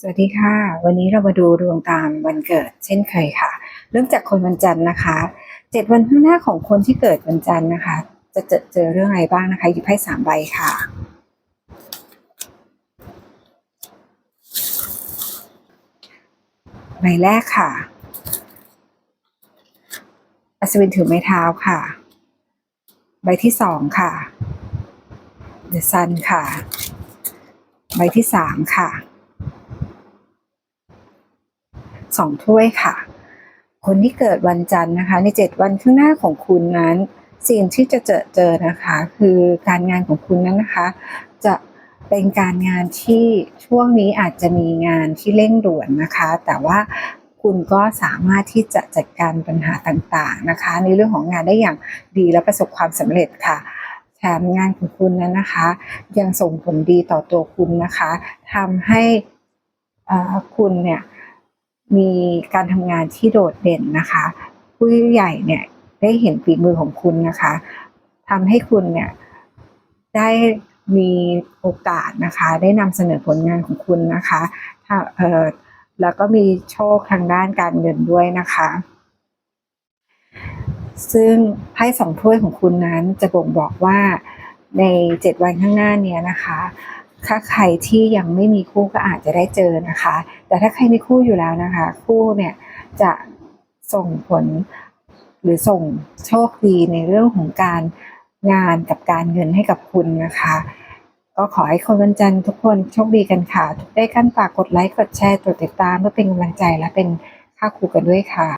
สวัสดีค่ะ วันนี้เรามาดูดวงตามวันเกิด เช่นเคยค่ะ เริ่มจากคนวันจันทร์นะคะเจ็ดวันข้างหน้าของคนที่เกิดวันจันทร์นะคะ จะเจอเจอเรื่องอะไรบ้างนะคะหยิบไพ่สามใบค่ะ ใบแรกค่ะ อัศวินถือไม้เท้าค่ะ ใบที่สองค่ะ The Sun ค่ะ ใบที่สามค่ะ สองถ้วยค่ะ คนที่เกิดวันจันทร์นะคะ ในเจ็ดวันข้างหน้าของคุณนั้น สิ่งที่จะเจอเจอนะคะ คือการงานของคุณนั้นนะคะ จะเป็นการงานที่ช่วงนี้อาจจะมีงานที่เร่งด่วนนะคะ แต่ว่าคุณก็สามารถที่จะจัดการปัญหาต่างๆนะคะ ในเรื่องของงานได้อย่างดีและประสบความสำเร็จค่ะแถมงานของคุณนั้นนะคะ ยังส่งผลดีต่อตัวคุณนะคะทำให้คุณเนี่ย มีการทำงานที่โดดเด่นนะคะ ผู้ใหญ่เนี่ยได้เห็นฝีมือของคุณนะคะทำให้คุณเนี่ยได้มีโอกาสนะคะ ได้นำเสนอผลงานของคุณนะคะถ้าเออแล้วก็มีโชคทางด้านการเงินด้วยนะคะ ซึ่งไพ่สองถ้วยของคุณนั้นจะบ่งบอกว่าในเจ็ดวันข้างหน้าเนี้ยนะคะ ถ้าใครที่ยังไม่มีคู่ก็อาจจะได้เจอนะคะ แต่ถ้าใครมีคู่อยู่แล้วนะคะ คู่เนี่ยจะส่งผลหรือส่งโชคดีในเรื่องของการงานกับการเงินให้กับคุณนะคะ ก็ขอให้คนวันจันทร์ทุกคนโชคดีกันค่ะ ทุกได้ขั้นฝากกดไลค์กดแชร์กดติดตามเพื่อเป็นกำลังใจและเป็นค่าครูกันด้วยค่ะ